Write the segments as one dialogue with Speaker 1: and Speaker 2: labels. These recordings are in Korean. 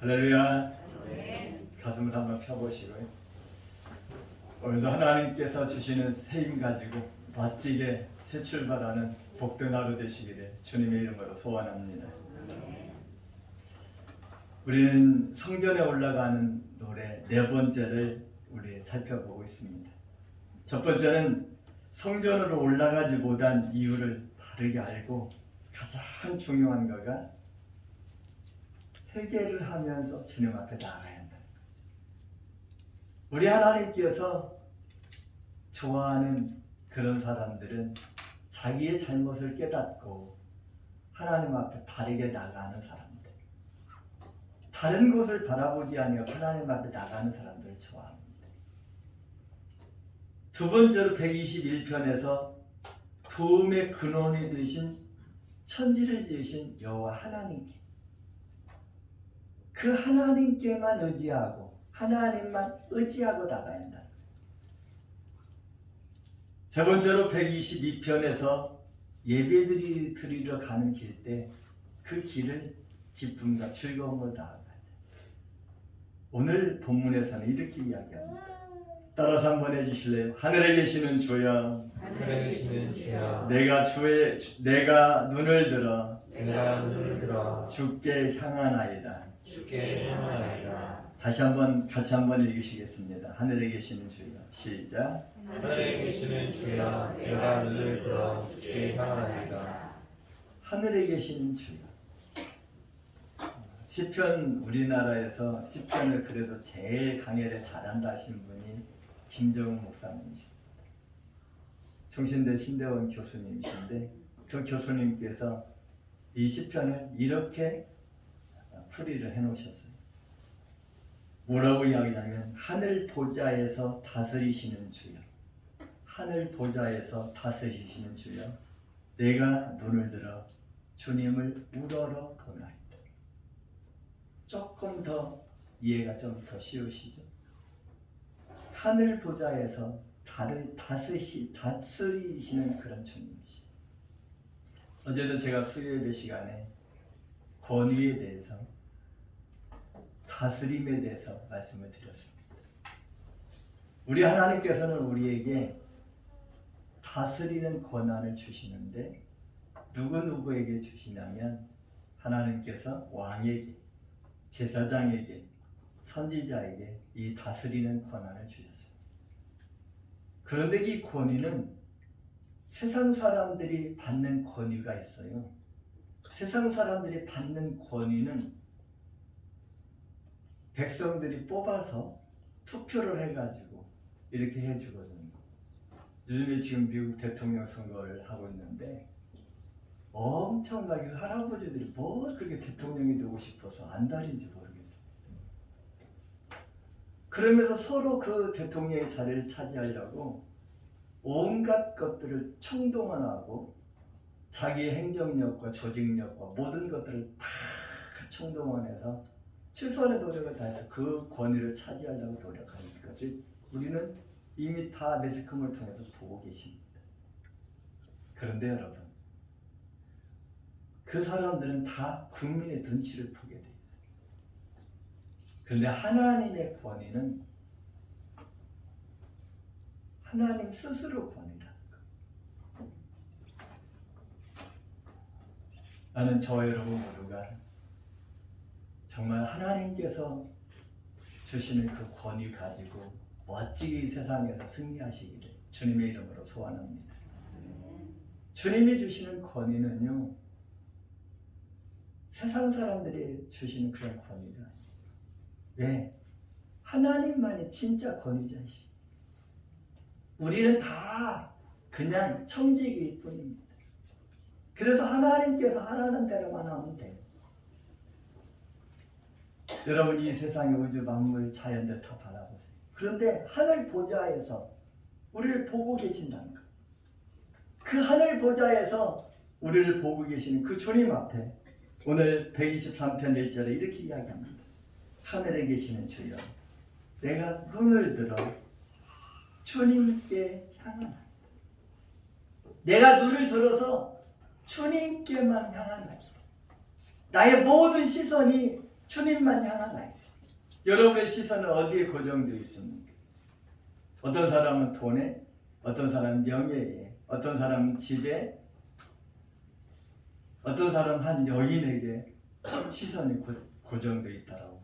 Speaker 1: 할렐루야. 가슴을 한번 펴보시고요. 오늘도 하나님께서 주시는 새힘 가지고 멋지게 새 출발하는 복된 하루 되시기를 주님의 이름으로 소원합니다. 우리는 성전에 올라가는 노래 네 번째를 우리 살펴보고 있습니다. 첫 번째는 성전으로 올라가지 못한 이유를 바르게 알고 가장 중요한 거가 회개를 하면서 주님 앞에 나가야 한다는 거죠. 우리 하나님께서 좋아하는 그런 사람들은 자기의 잘못을 깨닫고 하나님 앞에 바르게 나가는 사람들. 다른 곳을 바라보지 아니하 하나님 앞에 나가는 사람들을 좋아합니다. 두 번째로 121편에서 도움의 근원이 되신 천지를 지으신 여호와 하나님께 그 하나님께만 의지하고 하나님만 의지하고 나가야 한다. 세 번째로 122편에서 예배드리 드리러 가는 길 때 그 길을 기쁨과 즐거움으로 나아가야 돼. 오늘 본문에서는 이렇게 이야기합니다. 따라서 한번 해주실래요? 하늘에 계시는 주여,
Speaker 2: 하늘에 계시는 주여
Speaker 1: 내가 주의 주- 내가 눈을 들어
Speaker 2: 내가 눈을 들어
Speaker 1: 주께 향하나이다.
Speaker 2: 주께 향하나이다
Speaker 1: 다시 한번 같이 한번 읽으시겠습니다. 하늘에 계시는 주여 시작.
Speaker 2: 하늘에 계시는 주여 내가 눈을 들어 주께 향하나이다
Speaker 1: 하늘에 계시는 주여. 시편 우리나라에서 시편을 그래도 제일 강해를 잘한다 하시는 분이 김정은 목사님이십니다. 충신대 신대원 교수님이신데 그 교수님께서 이 시편을 이렇게 풀이를 해놓으셨어요. 뭐라고 이야기하냐면 하늘 보좌에서 다스리시는 주여 하늘 보좌에서 다스리시는 주여 내가 눈을 들어 주님을 우러러 보나이다 조금 더 이해가 좀 더 쉬우시죠? 하늘 보좌에서 다를, 다스시, 다스리시는 그런 주님이시 어제도 제가 수요예배 시간에 권위에 대해서 다스림에 대해서 말씀을 드렸습니다. 우리 하나님께서는 우리에게 다스리는 권한을 주시는데 누구 누구에게 주시냐면 하나님께서 왕에게 제사장에게 선지자에게 이 다스리는 권한을 주셨어요. 그런데 이 권위는 세상 사람들이 받는 권위가 있어요. 세상 사람들이 받는 권위는 백성들이 뽑아서 투표를 해가지고 이렇게 해주거든요. 요즘에 지금 미국 대통령 선거를 하고 있는데 엄청나게 할아버지들이 뭐 그렇게 대통령이 되고 싶어서 안달인지 모르겠어요. 그러면서 서로 그 대통령의 자리를 차지하려고 온갖 것들을 총동원하고 자기의 행정력과 조직력과 모든 것들을 다 총동원해서 최선의 노력을 다해서 그 권위를 차지하려고 노력하는 것을 우리는 이미 다 매스컴을 통해서 보고 계십니다. 그런데 여러분, 그 사람들은 다 국민의 눈치를 보게 돼 있어요. 그런데 하나님의 권위는 하나님 스스로 권위라는 거. 나는 저 여러분 모두가 정말 하나님께서 주시는 그 권위 가지고 멋지게 이 세상에서 승리하시기를 주님의 이름으로 소원합니다. 주님이 주시는 권위는요, 세상 사람들이 주시는 그런 권위가 아니에요. 왜? 하나님만이 진짜 권위자이시. 우리는 다 그냥 청직일 뿐입니다. 그래서 하나님께서 하라는 대로만 하면 돼요. 여러분 이 세상의 우주 만물 자연들 다 바라보세요. 그런데 하늘 보좌에서 우리를 보고 계신다는 거. 그 하늘 보좌에서 우리를 보고 계시는 그 주님 앞에 오늘 123편 1절에 이렇게 이야기합니다. 하늘에 계시는 주여 내가 눈을 들어 주님께 향하나 내가 눈을 들어서 주님께만 향하나 나의 모든 시선이 주님만 향하나. 여러분의 시선은 어디에 고정되어 있습니까? 어떤 사람은 돈에, 어떤 사람은 명예에, 어떤 사람은 집에, 어떤 사람은 한 여인에게 시선이 고, 고정되어 있다라고.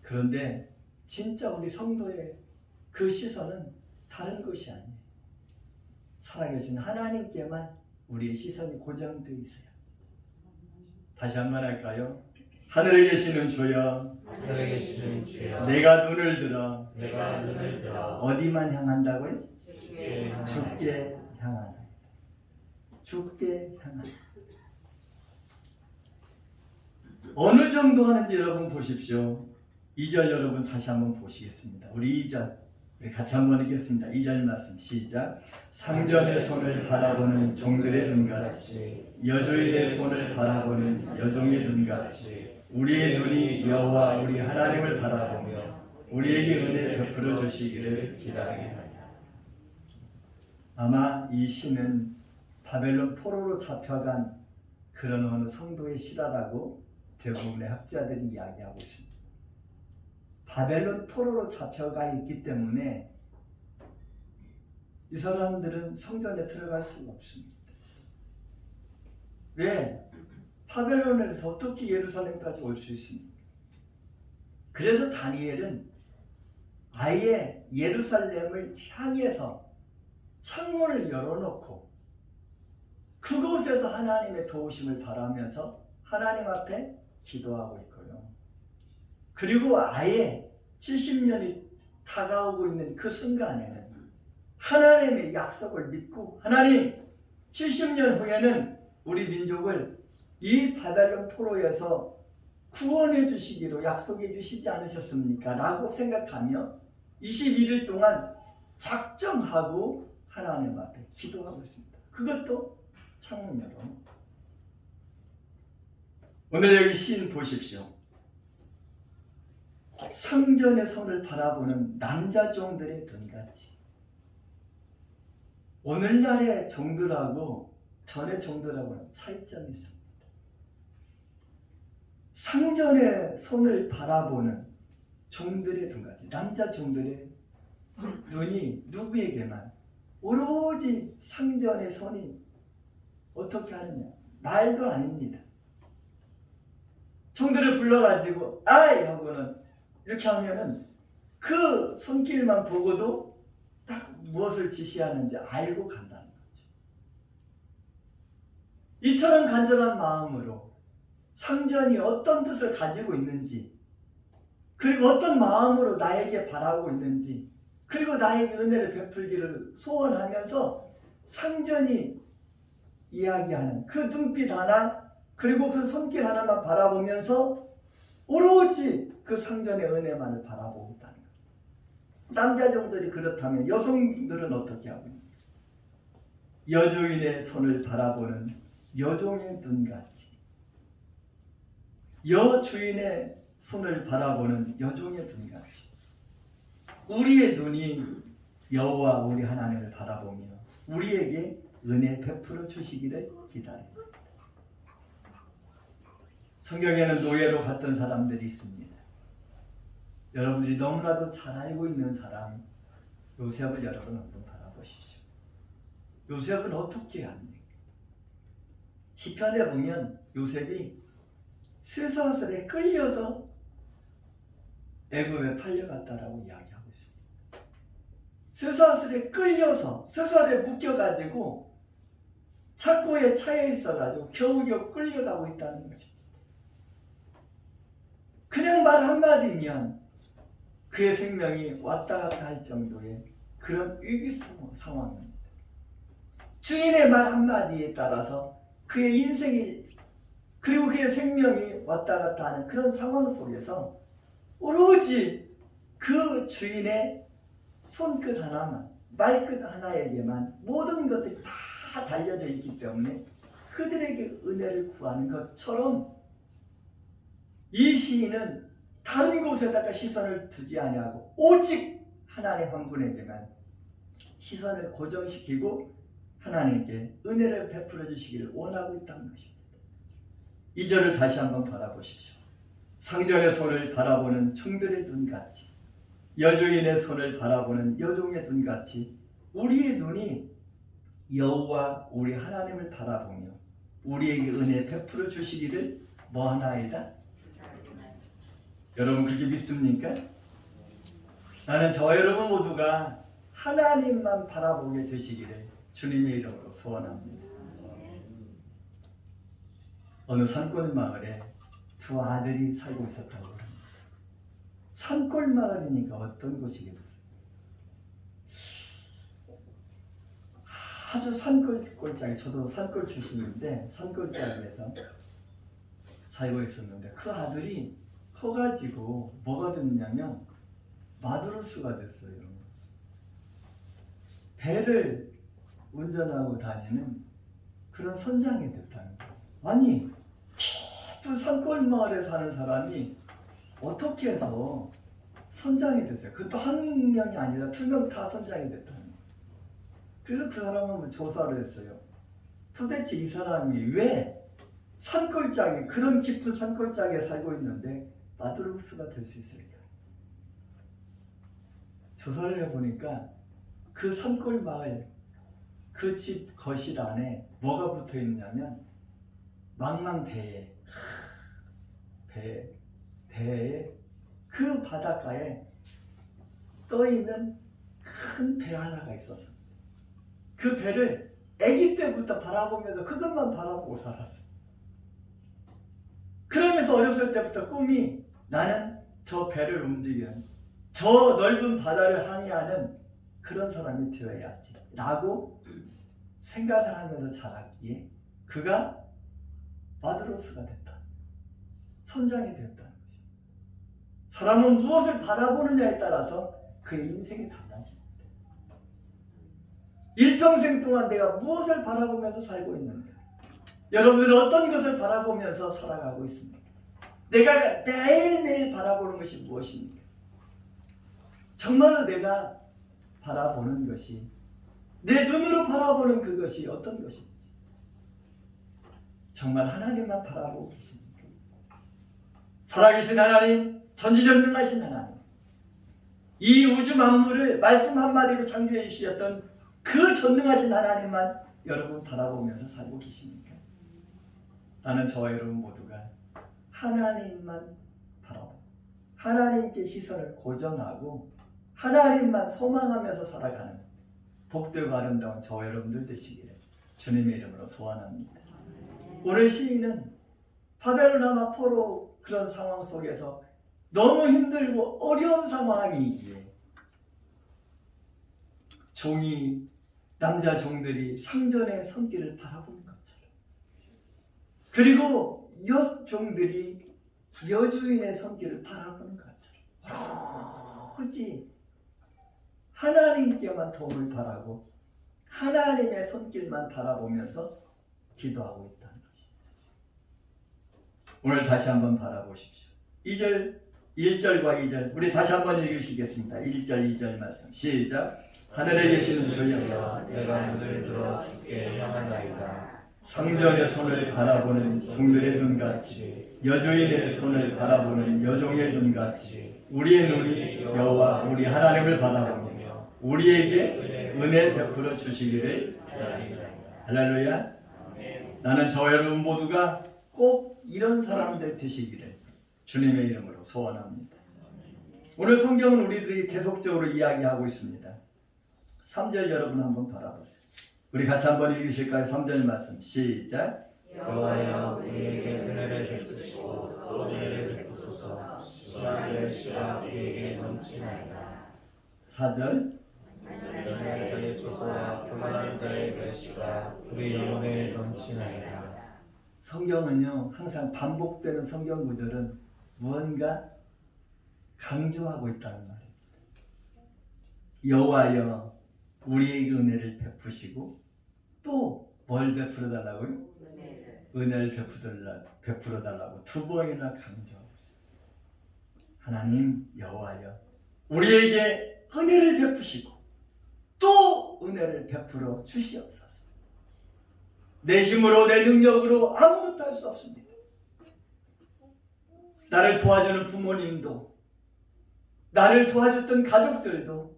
Speaker 1: 그런데 진짜 우리 성도의 그 시선은 다른 것이 아니에요. 살아계신 하나님께만 우리의 시선이 고정되어 있어요. 다시 한 번 할까요? 하늘에 계시는 주여,
Speaker 2: 하늘에 계시는 주여
Speaker 1: 내가 눈을 들어
Speaker 2: 내가 눈을 들어
Speaker 1: 어디만 향한다고요?
Speaker 2: 주께.
Speaker 1: 죽게 향하나. 죽게 향하나. 어느 정도 하는지 여러분 보십시오. 2절 여러분 다시 한번 보시겠습니다. 우리 2절 우리 같이 한번 읽겠습니다. 2절 말씀 시작. 상전의 손을 바라보는 종들의 눈같이 여주인의 손을 바라보는 여종의 눈같이 우리의 눈이 여호와 우리 하나님을 바라보며 우리에게 은혜 베풀어 주시기를 하리라. 아마 이 시는 바벨론 포로로 잡혀간 그런 어느 성도의 시라라고 대부분의 학자들이 이야기하고 있습니다. 바벨론 포로로 잡혀가 있기 때문에 이 사람들은 성전에 들어갈 수가 없습니다. 왜? 바벨론에서 어떻게 예루살렘까지 올 수 있습니까? 그래서 다니엘은 아예 예루살렘을 향해서 창문을 열어놓고 그곳에서 하나님의 도우심을 바라면서 하나님 앞에 기도하고 있고요. 그리고 아예 70년이 다가오고 있는 그 순간에는 하나님의 약속을 믿고 하나님 70년 후에는 우리 민족을 이 바벨론 포로에서 구원해 주시기로 약속해 주시지 않으셨습니까? 라고 생각하며 21일 동안 작정하고 하나님 앞에 기도하고 있습니다. 그것도 창문 열어. 오늘 여기 시인 보십시오. 상전의 손을 바라보는 남자 종들의 눈같이. 오늘날의 종들하고 전의 종들하고는 차이점이 있습니다. 상전의 손을 바라보는 종들의 눈같이. 남자 종들의 눈이 누구에게만 오로지 상전의 손이 어떻게 하느냐? 말도 아닙니다. 종들을 불러가지고 아이 하고는 이렇게 하면은 그 손길만 보고도 딱 무엇을 지시하는지 알고 간다는 거죠. 이처럼 간절한 마음으로 상전이 어떤 뜻을 가지고 있는지 그리고 어떤 마음으로 나에게 바라고 있는지 그리고 나에게 은혜를 베풀기를 소원하면서 상전이 이야기하는 그 눈빛 하나 그리고 그 손길 하나만 바라보면서 오로지 그 상전의 은혜만을 바라보고 있다는 거예요. 남자 종들이 그렇다면 여성들은 어떻게 하고 있는가? 여주인의 손을 바라보는 여종의 눈같이 여주인의 손을 바라보는 여종의 눈같이 우리의 눈이 여호와 우리 하나님을 바라보며 우리에게 은혜 베풀어 주시기를 기다립니다. 성경에는 노예로 갔던 사람들이 있습니다. 여러분들이 너무나도 잘 알고 있는 사람 요셉을 여러분 한번 바라보십시오. 요셉은 어떻게 합니까? 시편에 보면 요셉이 스사슬에 끌려서 애굽에 팔려갔다라고 이야기하고 있습니다. 스사슬에 끌려서 스사슬에 묶여가지고 착고에 차에 있어가지고 겨우겨우 끌려가고 있다는 것입니다. 그냥 말 한마디면 그의 생명이 왔다 갔다 할 정도의 그런 위기 상황입니다. 주인의 말 한마디에 따라서 그의 인생이 그리고 그의 생명이 왔다 갔다 하는 그런 상황 속에서 오로지 그 주인의 손끝 하나만, 말끝 하나에게만 모든 것들이 다 달려져 있기 때문에 그들에게 은혜를 구하는 것처럼 이 시인은 다른 곳에다가 시선을 두지 아니하고 오직 하나님 한 분에게만 시선을 고정시키고 하나님께 은혜를 베풀어 주시기를 원하고 있다는 것입니다. 이 절을 다시 한번 바라보십시오. 상전의 손을 바라보는 총들의 눈같이 여주인의 손을 바라보는 여종의 눈같이 우리의 눈이 여호와 우리 하나님을 바라보며 우리에게 은혜 베풀어 주시기를 뭐하나이다? 여러분 그렇게 믿습니까? 나는 저 여러분 모두가 하나님만 바라보게 되시기를 주님의 이름으로 소원합니다. 어느 산골 마을에 두 아들이 살고 있었다고 합니다. 산골 마을이니까 어떤 곳이겠어요? 아주 산골 꼴짝이 저도 산골 출신인데 산골짜기에서 살고 있었는데 그 아들이 커가지고 뭐가 됐냐면 마드로스가 됐어요. 배를 운전하고 다니는 그런 선장이 됐다는 거예요. 아니 깊은 산골 마을에 사는 사람이 어떻게 해서 선장이 됐어요? 그것도 한 명이 아니라 두 명 다 선장이 됐다는 거예요. 그래서 그 사람은 조사를 했어요. 도대체 이 사람이 왜 산골짜기 그런 깊은 산골짜기에 살고 있는데 마드로스가 될 수 있을까? 조사를 해보니까 그 산골 마을 그 집 거실 안에 뭐가 붙어 있냐면 망망대해 배 배에 그 바닷가에 떠 있는 큰 배 하나가 있었어. 그 배를 아기 때부터 바라보면서 그것만 바라보고 살았어. 그러면서 어렸을 때부터 꿈이 나는 저 배를 움직이는 저 넓은 바다를 항해하는 그런 사람이 되어야지 라고 생각을 하면서 자랐기에 그가 마드로스가 됐다. 선장이 되었다. 사람은 무엇을 바라보느냐에 따라서 그의 인생이 달라집니다. 일평생 동안 내가 무엇을 바라보면서 살고 있는가? 여러분은 어떤 것을 바라보면서 살아가고 있습니까? 내가 매일매일 바라보는 것이 무엇입니까? 정말로 내가 바라보는 것이 내 눈으로 바라보는 그것이 어떤 것인지 정말 하나님만 바라보고 계십니까? 살아계신 하나님, 전지전능하신 하나님 이 우주 만물을 말씀 한마디로 창조해 주셨던 그 전능하신 하나님만 여러분 바라보면서 살고 계십니까? 나는 저와 여러분 모두가 하나님만 바라보고 하나님께 시선을 고정하고 하나님만 소망하면서 살아가는 복되고 아름다운 저와 여러분들 되시기를 주님의 이름으로 소원합니다. 오늘 시인은 바벨로나 포로 그런 상황 속에서 너무 힘들고 어려운 상황이기에 종이 남자 종들이 상전의 손길을 바라보는 것처럼 그리고 여 종들이 여주인의 손길을 바라보는 것처럼 오로지 하나님께만 도움을 바라고 하나님의 손길만 바라보면서 기도하고 것입니다. 오늘 다시 한번 바라보십시오. 2절 1절과 2절 우리 다시 한번 읽으시겠습니다. 1절 2절 말씀 시작 하늘에 계시는 주여
Speaker 2: 내가 눈을 들어 주께 향하나이다.
Speaker 1: 상전의 손을 바라보는 종들의 눈같이 여주인의 손을 바라보는 여종의 눈같이 우리의 눈이 여호와 우리 하나님을 바라보며 우리에게 은혜 베풀어 주시기를 할렐루야 나는 저 여러분 모두가 꼭 이런 사람들 되시기를 주님의 이름으로 소원합니다. 오늘 성경은 우리들이 계속적으로 이야기하고 있습니다. 3절 여러분 한번 바라보세요. 우리 같이 한번 읽으실까요? 3절 말씀. 시작.
Speaker 2: 여호와여 우리에게 은혜를 베푸시고 또 은혜를 베푸소서. 시간의 시가 우리에게 넘치나이다.
Speaker 1: 4절.
Speaker 2: 연약한 자의 조소와 교만한 자의 멸시가 우리 영혼에 넘치나이다.
Speaker 1: 성경은요 항상 반복되는 성경 구절은 무언가 강조하고 있다는 말입니다. 여호와여 우리에게 은혜를 베푸시고 또 뭘 베풀어 달라고요? 은혜를 베풀어 베풀어 달라고 두 번이나 강조하고 있어요. 하나님 여호와여 우리에게 은혜를 베푸시고 또 은혜를 베풀어 주시옵소서. 내 힘으로 내 능력으로 아무것도 할 수 없습니다. 나를 도와주는 부모님도, 나를 도와줬던 가족들도,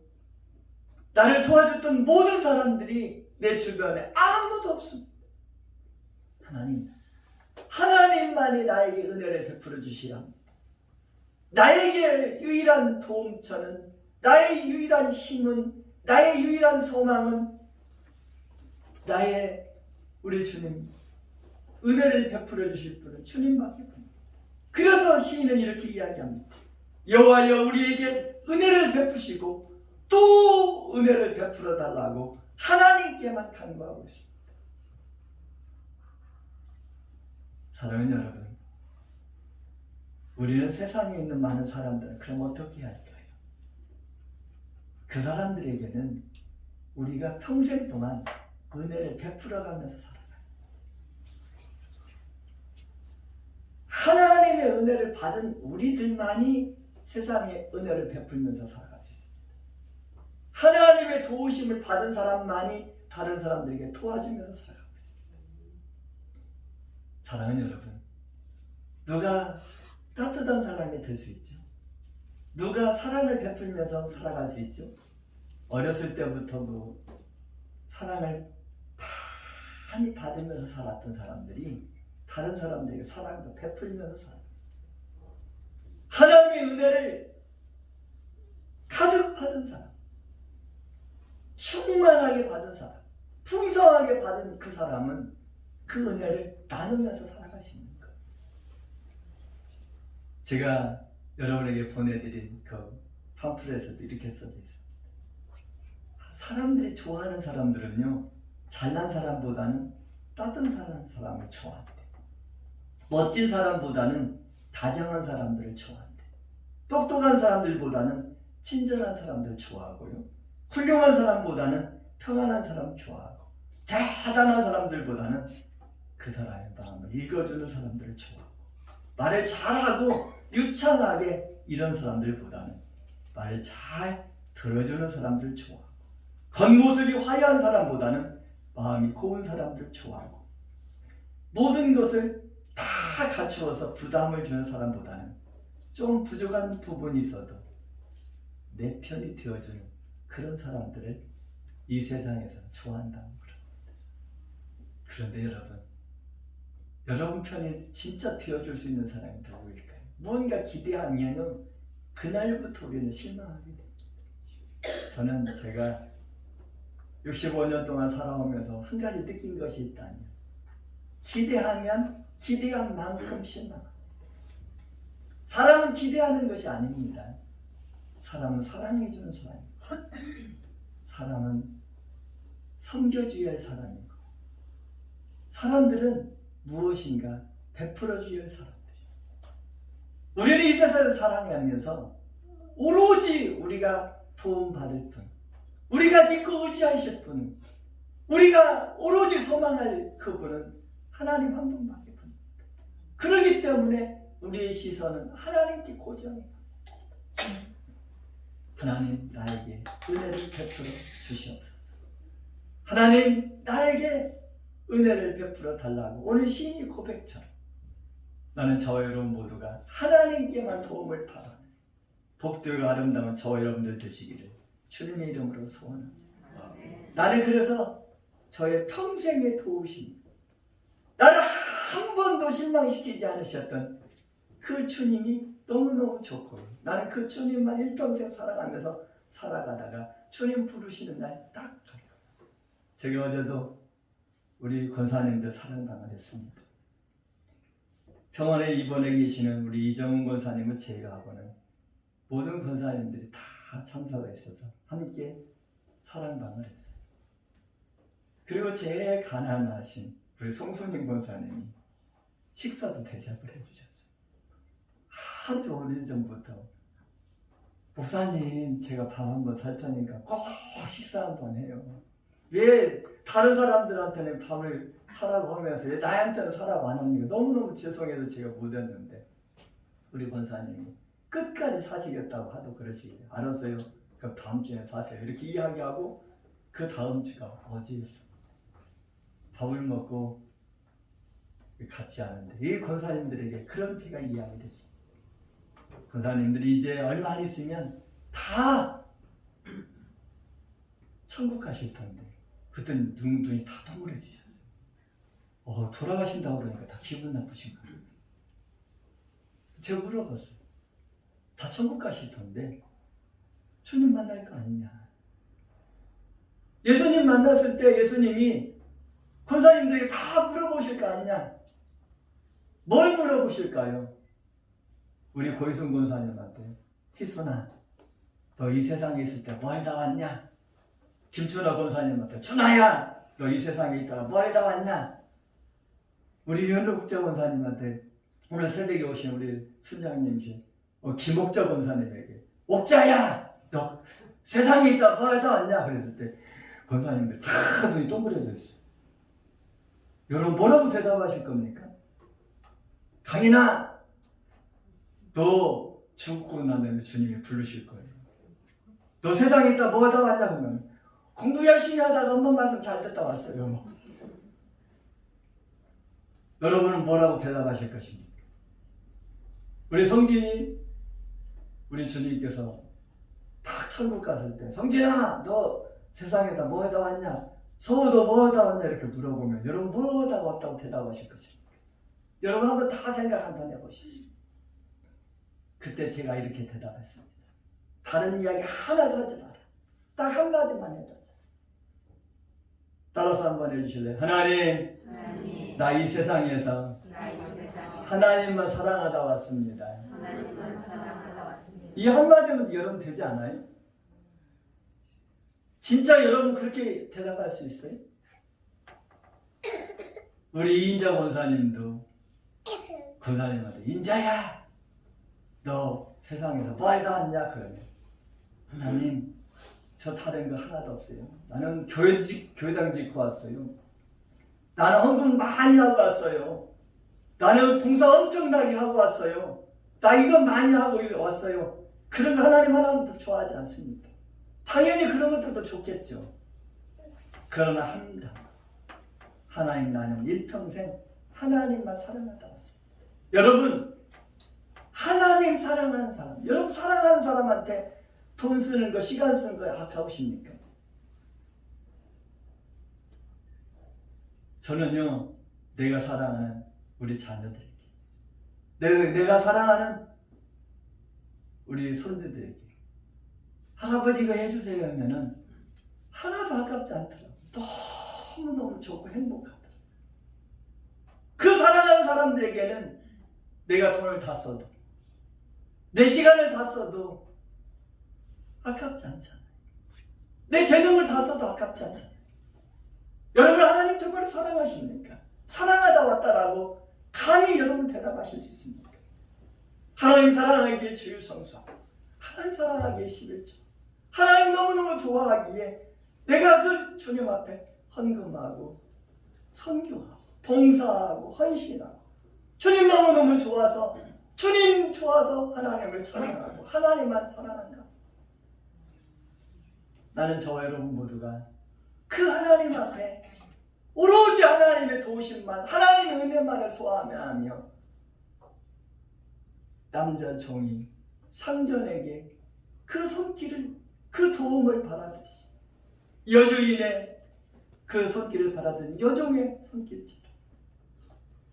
Speaker 1: 나를 도와줬던 모든 사람들이 내 주변에 아무도 없습니다. 하나님, 하나님만이 나에게 은혜를 베풀어 주시랍니다. 나에게 유일한 도움처는, 나의 유일한 힘은, 나의 유일한 소망은 나의 우리 주님, 은혜를 베풀어 주실 분은 주님밖에 없습니다. 그래서 시인은 이렇게 이야기합니다. 여호와여 우리에게 은혜를 베푸시고 또 은혜를 베풀어 달라고 하나님께만 간구하고 있습니다. 사랑하는 여러분, 우리는 세상에 있는 많은 사람들은 그럼 어떻게 할까요? 그 사람들에게는 우리가 평생 동안 은혜를 베풀어 가면서 살아가요. 하나님의 은혜를 받은 우리들만이 세상에 은혜를 베풀면서 살아갈 수 있습니다. 하나님의 도우심을 받은 사람만이 다른 사람들에게 도와주면서 살아가고 있습니다. 사랑하는 여러분, 누가 따뜻한 사람이 될 수 있죠? 누가 사랑을 베풀면서 살아갈 수 있죠? 어렸을 때부터 뭐 사랑을 많이 받으면서 살았던 사람들이 다른 사람들에게 사랑도 베풀면서 살아요. 하나님의 은혜를 가득 받은 사람, 충만하게 받은 사람, 풍성하게 받은 그 사람은 그 은혜를 나누면서 있는 거예요. 제가 여러분에게 보내드린 그 팜플렛에도 이렇게 써져 있습니다. 사람들이 좋아하는 사람들은요, 잘난 사람보다는 따뜻한 사람을 좋아한대. 멋진 사람보다는 다정한 사람들을 좋아한대. 똑똑한 사람들보다는 친절한 사람들을 좋아하고요. 훌륭한 사람보다는 평안한 사람을 좋아하고, 대단한 사람들보다는 그 사람의 마음을 읽어주는 사람들을 좋아하고, 말을 잘하고 유창하게 이런 사람들보다는 말을 잘 들어주는 사람들을 좋아하고, 겉모습이 화려한 사람보다는 마음이 고운 사람들을 좋아하고, 모든 것을 다 갖추어서 부담을 주는 사람보다는 좀 부족한 부분이 있어도 내 편이 되어주는 그런 사람들을 이 세상에서 좋아한다는 겁니다. 그런데 여러분, 여러분 편이 진짜 되어줄 수 있는 사람이 누구일까요? 무언가 기대하면 그날부터 우리는 실망하게 됩니다. 저는 제가 65년 동안 살아오면서 한 가지 느낀 것이 있다면 기대하면 기대한 만큼 실망합니다. 사람은 기대하는 것이 아닙니다. 사람은 사랑해주는 사람이고 사람은 섬겨줘야 할 사람이고 사람들은 무엇인가 베풀어줘야 할 사람들이에요. 우리는 이 세상을 사랑하면서 오로지 우리가 도움받을 뿐 우리가 믿고 의지하실 분 우리가 오로지 소망할 그분은 하나님 한 분밖에. 그렇기 때문에 우리의 시선은 하나님께 고정해요. 하나님 나에게 은혜를 베풀어 주시옵소서. 하나님 나에게 은혜를 베풀어 달라고 오늘 시인이 고백처럼 나는 저와 여러분 모두가 하나님께만 도움을 받아 복들과 아름다운 저와 여러분들 되시기를 주님의 이름으로 소원합니다. 나는 그래서 저의 평생의 도우심 나를 한 번도 실망시키지 않으셨던 그 주님이 너무너무 좋고 나는 그 주님만 일평생 살아가면서 살아가다가 주님 부르시는 날딱갈 거예요. 제가 어제도 우리 권사님들 사랑방을 했습니다. 병원에 입원해 계시는 우리 이정훈 권사님을 제외하고는 모든 권사님들이 다 참석했어서 함께 사랑방을 했어요. 그리고 제일 가난하신 우리 송순임 권사님이 식사도 대접을 해주셨어요. 하도 오래전부터 목사님 제가 밥 한 번 살 테니까 꼭 식사 한 번 해요. 왜 다른 사람들한테는 밥을 사라고 하면서 왜 나한테는 사라고 안 합니까? 너무너무 죄송해서 제가 못했는데 우리 권사님이 끝까지 사시겠다고 하도 그러시길래 알았어요. 그럼 다음 주에 사세요. 이렇게 이야기하고 그 다음 주가 어제였어. 밥을 먹고 같이 하는데 이 권사님들에게 그런 제가 이야기를 했어요. 권사님들이 이제 얼마 안 있으면 다 천국 가실 텐데 그때 눈, 눈이 다 동그래지셨어요. 어, 돌아가신다고 그러니까 다 기분 나쁘신 거예요. 제가 물어봤어요. 다 천국 가실 텐데 주님 만날 거 아니냐. 예수님 만났을 때 예수님이 권사님들에게 다 물어보실 거 아니냐. 뭘 물어보실까요? 우리 고이순 권사님한테 희순아 너 이 세상에 있을 때 뭐하다 왔냐? 김춘하 권사님한테 준하야 너 이 세상에 있다가 뭐하다 왔냐? 우리 윤옥자 권사님한테 오늘 새벽에 오신 우리 순장님이신 어, 김옥자 권사님에게 옥자야 너 세상에 있다 뭐하다 왔냐? 그랬을 때 권사님들 다 눈이 동그래져 있어요. 여러분 뭐라고 대답하실 겁니까? 강인아 너 죽고 난 다음에 주님이 부르실 거예요. 너 세상에 있다 뭐 하다 왔냐 그러면 공부 열심히 하다가 엄마 말씀 잘 듣다 왔어요. 뭐. 여러분은 뭐라고 대답하실 것입니까? 우리 성진이 우리 주님께서 딱 천국 갔을 때 성진아 너 세상에다 뭐 하다 왔냐? 서우도 뭐 하다 왔냐? 이렇게 물어보면 여러분 뭐 하다 왔다고 대답하실 것입니까? 여러분 한번 다 생각 한번 해보십시오. 그때 제가 이렇게 대답했습니다. 다른 이야기 하나도 하지 마라. 딱 한마디만 해도. 따라서 한번 해주실래요? 하나님,
Speaker 3: 하나님,
Speaker 1: 나 이 세상에서
Speaker 3: 나이 세상
Speaker 1: 하나님만 사랑하다 왔습니다.
Speaker 3: 하나님만 사랑하다 왔습니다.
Speaker 1: 이 한마디면 여러분 되지 않아요? 진짜 여러분 그렇게 대답할 수 있어요? 우리 이인자 권사님도 권사님한테 인자야! 너 세상에서 뭐 하다 왔냐? 그러면 하나님 저 다른 거 하나도 없어요. 나는 교회 직, 교회당 짓고 왔어요. 나는 헌금 많이 하고 왔어요. 나는 봉사 엄청나게 하고 왔어요. 나 이거 많이 하고 왔어요. 그런 거 하나님 하나님도 좋아하지 않습니까? 당연히 그런 것들도 좋겠죠. 그러나 합니다. 하나님 나는 일평생 하나님만 사랑하다 왔습니다. 여러분, 하나님 사랑하는 사람, 여러분 사랑하는 사람한테 돈 쓰는 거, 시간 쓰는 거 아까우십니까? 저는요, 내가 사랑하는 우리 자녀들에게, 내가 사랑하는 우리 손주들에게 할아버지 이거 해주세요 하면은 하나도 아깝지 않더라고 너무너무 좋고 행복하더라고 그 사랑하는 사람들에게는 내가 돈을 다 써도 내 시간을 다 써도 아깝지 않잖아요 내 재능을 다 써도 아깝지 않잖아요 여러분 하나님 정말 사랑하십니까? 사랑하다 왔다라고 감히 여러분 대답하실 수 있습니까? 하나님 사랑하기에 주일 성수하고 하나님 사랑하기에 11조 하나님 너무너무 좋아하기에 내가 그 주님 앞에 헌금하고 선교하고 봉사하고 헌신하고 주님 너무너무 좋아서 주님 좋아서 하나님을 찬양하고 하나님만 사랑한다. 나는 저와 여러분 모두가 그 하나님 앞에 오로지 하나님의 도우심만 하나님의 은혜만을 소화하며 남자 종이 상전에게 그 손길을 그 도움을 바라듯이 여주인의 그 손길을 바라던 여종의 손길처럼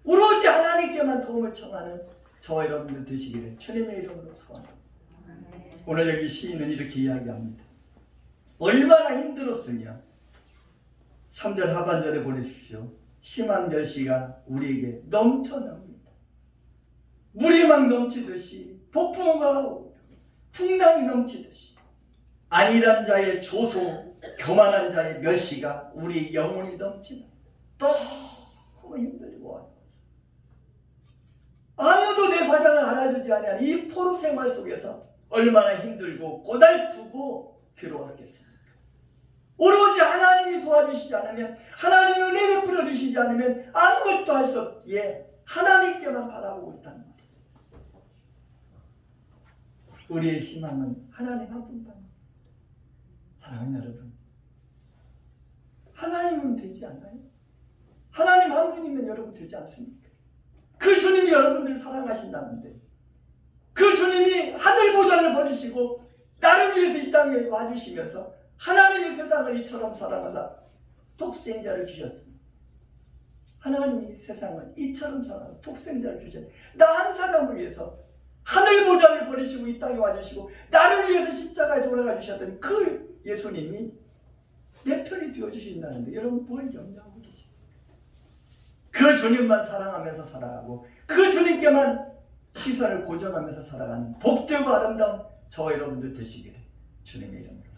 Speaker 1: 오로지 하나님께만 도움을 청하는 저와 여러분들 되시기를 주님의 이름으로 소원합니다. 오늘 여기 시인은 이렇게 이야기합니다. 얼마나 힘들었으며 3절 하반절에 보내십시오. 심한 멸시가 우리에게 넘쳐납니다. 물이 막 넘치듯이 폭풍과 풍랑이 넘치듯이 안일한 자의 조소, 교만한 자의 멸시가 우리 영혼이 넘치는 너무 힘들고 아무도 내 사정을 알아주지 않는 이 포로 생활 속에서 얼마나 힘들고 고달프고 괴로웠겠습니까? 오로지 하나님이 도와주시지 않으면 하나님이 은혜 베풀어 주시지 않으면 아무것도 할 수 없기에 하나님께만 바라보고 있다는 말이에요. 우리의 희망은 하나님 한 분만. 사랑하는 여러분, 하나님은 되지 않나요? 하나님 한 분이면 여러분 되지 않습니까? 그 주님이 여러분들을 사랑하신다는데 그 주님 예수님이 하늘 보좌를 버리시고 나를 위해서 이 땅에 와주시면서 하나님의 세상을 이처럼 사랑하사 독생자를 주셨습니다. 하나님이 세상을 이처럼 사랑하사 독생자를 주셨습니다. 나 한 사람을 위해서 하늘 보좌를 버리시고 이 땅에 와주시고 나를 위해서 십자가에 돌아가 주셨던 그 예수님이 내 편이 되어주신다는데 여러분 뭘 염려하고 계십니까? 그 주님만 사랑하면서 살아가고 그 주님께만 시선을 고정하면서 살아가는 복되고 아름다운 저와 여러분들 되시기를 주님의 이름으로